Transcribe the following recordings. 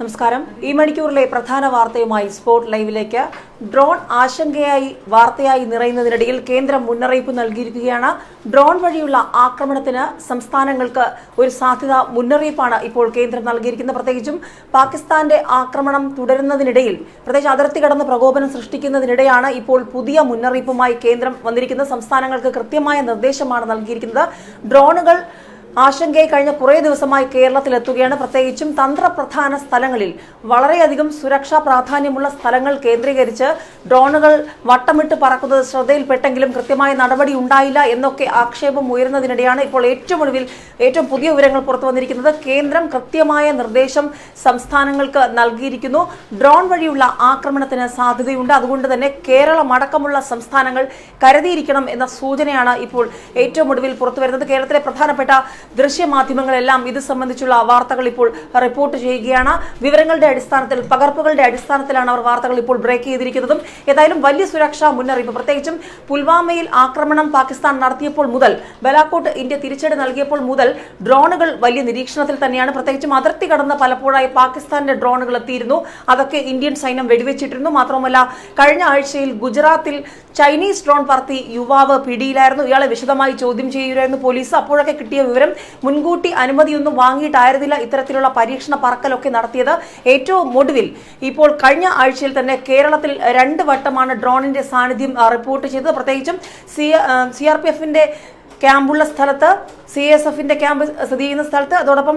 നമസ്കാരം. ഈ മണിക്കൂറിലെ പ്രധാന വാർത്തയുമായി സ്പോട്ട് ലൈവിലേക്ക് ഡ്രോൺ ആശങ്കയായി വാർത്തയായി നിറയുന്നതിനിടയിൽ കേന്ദ്രം മുന്നറിയിപ്പ് നൽകിയിരിക്കുകയാണ്. ഡ്രോൺ വഴിയുള്ള ആക്രമണത്തിന് സംസ്ഥാനങ്ങൾക്ക് ഒരു സാധ്യത മുന്നറിയിപ്പാണ് ഇപ്പോൾ കേന്ദ്രം നൽകിയിരിക്കുന്നത്. പ്രത്യേകിച്ചും പാകിസ്ഥാന്റെ ആക്രമണം തുടരുന്നതിനിടയിൽ പ്രത്യേകിച്ച് അതിർത്തി കടന്ന് പ്രകോപനം സൃഷ്ടിക്കുന്നതിനിടെയാണ് ഇപ്പോൾ പുതിയ മുന്നറിയിപ്പുമായി കേന്ദ്രം വന്നിരിക്കുന്നത്. സംസ്ഥാനങ്ങൾക്ക് കൃത്യമായ നിർദ്ദേശമാണ് നൽകിയിരിക്കുന്നത്. ഡ്രോണുകൾ ആശങ്കയെ കഴിഞ്ഞ കുറേ ദിവസമായി കേരളത്തിലെത്തുകയാണ്. പ്രത്യേകിച്ചും തന്ത്രപ്രധാന സ്ഥലങ്ങളിൽ വളരെയധികം സുരക്ഷാ പ്രാധാന്യമുള്ള സ്ഥലങ്ങൾ കേന്ദ്രീകരിച്ച് ഡ്രോണുകൾ വട്ടമിട്ട് പറക്കുന്നത് ശ്രദ്ധയിൽപ്പെട്ടെങ്കിലും കൃത്യമായ നടപടി ഉണ്ടായില്ല എന്നൊക്കെ ആക്ഷേപം ഉയരുന്നതിനിടെയാണ് ഇപ്പോൾ ഏറ്റവും ഒടുവിൽ ഏറ്റവും പുതിയ വിവരങ്ങൾ പുറത്തു വന്നിരിക്കുന്നത്. കേന്ദ്രം കൃത്യമായ നിർദ്ദേശം സംസ്ഥാനങ്ങൾക്ക് നൽകിയിരിക്കുന്നു. ഡ്രോൺ വഴിയുള്ള ആക്രമണത്തിന് സാധ്യതയുണ്ട്. അതുകൊണ്ട് തന്നെ കേരളം അടക്കമുള്ള സംസ്ഥാനങ്ങൾ കരുതിയിരിക്കണം എന്ന സൂചനയാണ് ഇപ്പോൾ ഏറ്റവും ഒടുവിൽ പുറത്തു വരുന്നത്. കേരളത്തിലെ പ്രധാനപ്പെട്ട ദൃശ്യമാധ്യമങ്ങളെല്ലാം ഇത് സംബന്ധിച്ചുള്ള വാർത്തകൾ ഇപ്പോൾ റിപ്പോർട്ട് ചെയ്യുകയാണ്. വിവരങ്ങളുടെ അടിസ്ഥാനത്തിൽ പകർപ്പുകളുടെ അടിസ്ഥാനത്തിലാണ് അവർ വാർത്തകൾ ഇപ്പോൾ ബ്രേക്ക് ചെയ്തിരിക്കുന്നതും. ഏതായാലും വലിയ സുരക്ഷാ മുന്നറിയിപ്പ്. പ്രത്യേകിച്ചും പുൽവാമയിൽ ആക്രമണം പാകിസ്ഥാൻ നടത്തിയപ്പോൾ മുതൽ ബലാക്കോട്ട് ഇന്ത്യ തിരിച്ചടി നൽകിയപ്പോൾ മുതൽ ഡ്രോണുകൾ വലിയ നിരീക്ഷണത്തിൽ തന്നെയാണ്. പ്രത്യേകിച്ചും അതിർത്തി കടന്ന് പലപ്പോഴായി പാകിസ്ഥാന്റെ ഡ്രോണുകൾ എത്തിയിരുന്നു. അതൊക്കെ ഇന്ത്യൻ സൈന്യം വെടിവെച്ചിട്ടിരുന്നു. മാത്രമല്ല കഴിഞ്ഞ ആഴ്ചയിൽ ഗുജറാത്തിൽ ചൈനീസ് ഡ്രോൺ പറത്തി യുവാവ് പിടിയിലായിരുന്നു. ഇയാളെ വിശദമായി ചോദ്യം ചെയ്യുകയായിരുന്നു പോലീസ്. അപ്പോഴൊക്കെ കിട്ടിയ വിവരം മുൻകൂട്ടി അനുമതിയൊന്നും വാങ്ങിയിട്ടായിരുന്നില്ല ഇത്തരത്തിലുള്ള പരീക്ഷണ പറക്കലൊക്കെ നടത്തിയത്. ഏറ്റവും ഒടുവിൽ ഇപ്പോൾ കഴിഞ്ഞ ആഴ്ചയിൽ തന്നെ കേരളത്തിൽ രണ്ട് വട്ടമാണ് ഡ്രോണിന്റെ സാന്നിധ്യം റിപ്പോർട്ട് ചെയ്തത്. പ്രത്യേകിച്ചും സി സി ആർ പി എഫിന്റെ ക്യാമ്പുള്ള സ്ഥലത്ത് സി എസ് എഫിന്റെ ക്യാമ്പ് സ്ഥിതി ചെയ്യുന്ന സ്ഥലത്ത് അതോടൊപ്പം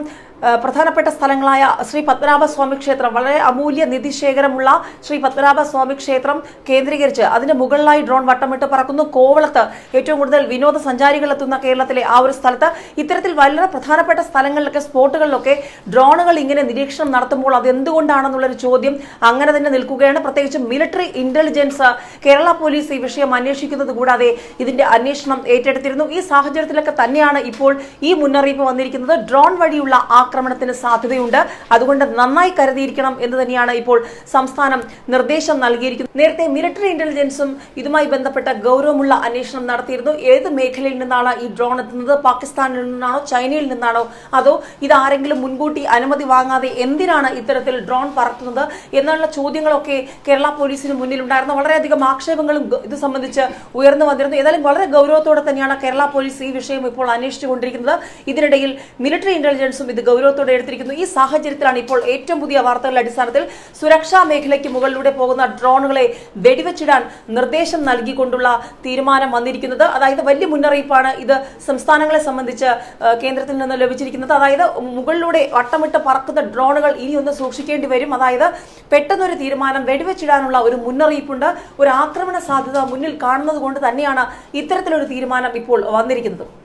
പ്രധാനപ്പെട്ട സ്ഥലങ്ങളായ ശ്രീ പത്മനാഭ സ്വാമി ക്ഷേത്രം. വളരെ അമൂല്യ നിധിശേഖരമുള്ള ശ്രീ പത്മനാഭ സ്വാമി ക്ഷേത്രം കേന്ദ്രീകരിച്ച് അതിന് മുകളിലായി ഡ്രോൺ വട്ടമിട്ട് പറക്കുന്നു. കോവളത്ത് ഏറ്റവും കൂടുതൽ വിനോദസഞ്ചാരികൾ എത്തുന്ന കേരളത്തിലെ ആ ഒരു സ്ഥലത്ത് ഇത്തരത്തിൽ വളരെ പ്രധാനപ്പെട്ട സ്ഥലങ്ങളിലൊക്കെ സ്പോട്ടുകളിലൊക്കെ ഡ്രോണുകൾ ഇങ്ങനെ നിരീക്ഷണം നടത്തുമ്പോൾ അത് എന്തുകൊണ്ടാണെന്നുള്ളൊരു ചോദ്യം അങ്ങനെ തന്നെ നിൽക്കുകയാണ്. പ്രത്യേകിച്ച് മിലിറ്ററി ഇന്റലിജൻസ് കേരള പോലീസ് ഈ വിഷയം അന്വേഷിക്കുന്നത് കൂടാതെ ഇതിന്റെ അന്വേഷണം ഏറ്റെടുത്തിരുന്നു. ഈ സാഹചര്യത്തിലൊക്കെ തന്നെയാണ് ഇപ്പോൾ ഈ മുന്നറിയിപ്പ് വന്നിരിക്കുന്നത്. ഡ്രോൺ വഴിയുള്ള ആക്രമണത്തിന് സാധ്യതയുണ്ട്. അതുകൊണ്ട് നന്നായി കരുതിയിരിക്കണം എന്ന് തന്നെയാണ് ഇപ്പോൾ സംസ്ഥാനം നിർദ്ദേശം നൽകിയിരിക്കുന്നത്. നേരത്തെ മിലിറ്ററി ഇന്റലിജൻസും ഇതുമായി ബന്ധപ്പെട്ട ഗൗരവമുള്ള അന്വേഷണം നടത്തിയിരുന്നു. ഏത് മേഖലയിൽ നിന്നാണ് ഈ ഡ്രോൺ എത്തുന്നത്? പാകിസ്ഥാനിൽ നിന്നാണോ? ചൈനയിൽ നിന്നാണോ? അതോ ഇത് ആരെങ്കിലും മുൻകൂട്ടി അനുമതി വാങ്ങാതെ എന്തിനാണ് ഇത്തരത്തിൽ ഡ്രോൺ പറത്തുന്നത്? എന്നുള്ള ചോദ്യങ്ങളൊക്കെ കേരള പോലീസിന് മുന്നിലുണ്ടായിരുന്നു. വളരെയധികം ആക്ഷേപങ്ങളും ഇത് സംബന്ധിച്ച് ഉയർന്നു വന്നിരുന്നു. ഏതായാലും വളരെ ഗൗരവത്തോടെ തന്നെയാണ് കേരള പോലീസ് ഈ വിഷയം ഇപ്പോൾ അന്വേഷിച്ചുകൊണ്ടിരിക്കുന്നത് ഇതിനിടയിൽ മിലിറ്ററി ഇന്റലിജൻസും ഇത് ഗൗരവത്തോടെ എടുത്തിരിക്കുന്നു. ഈ സാഹചര്യത്തിലാണ് ഇപ്പോൾ ഏറ്റവും പുതിയ വാർത്തകളുടെ അടിസ്ഥാനത്തിൽ സുരക്ഷാ മേഖലയ്ക്ക് മുകളിലൂടെ പോകുന്ന ഡ്രോണുകളെ വെടിവെച്ചിടാൻ നിർദ്ദേശം നൽകിക്കൊണ്ടുള്ള തീരുമാനം വന്നിരിക്കുന്നത്. അതായത് വലിയ മുന്നറിയിപ്പാണ് ഇത് സംസ്ഥാനങ്ങളെ സംബന്ധിച്ച് കേന്ദ്രത്തിൽ നിന്ന് ലഭിച്ചിരിക്കുന്നത്. അതായത് മുകളിലൂടെ വട്ടമിട്ട് പറക്കുന്ന ഡ്രോണുകൾ ഇനി ഒന്ന് സൂക്ഷിക്കേണ്ടി വരും. അതായത് പെട്ടെന്നൊരു തീരുമാനം വെടിവെച്ചിടാനുള്ള ഒരു മുന്നറിയിപ്പുണ്ട്. ഒരു ആക്രമണ സാധ്യത മുന്നിൽ കാണുന്നത് കൊണ്ട് തന്നെയാണ് ഇത്തരത്തിലൊരു തീരുമാനം ഇപ്പോൾ വന്നിരിക്കുന്നത്.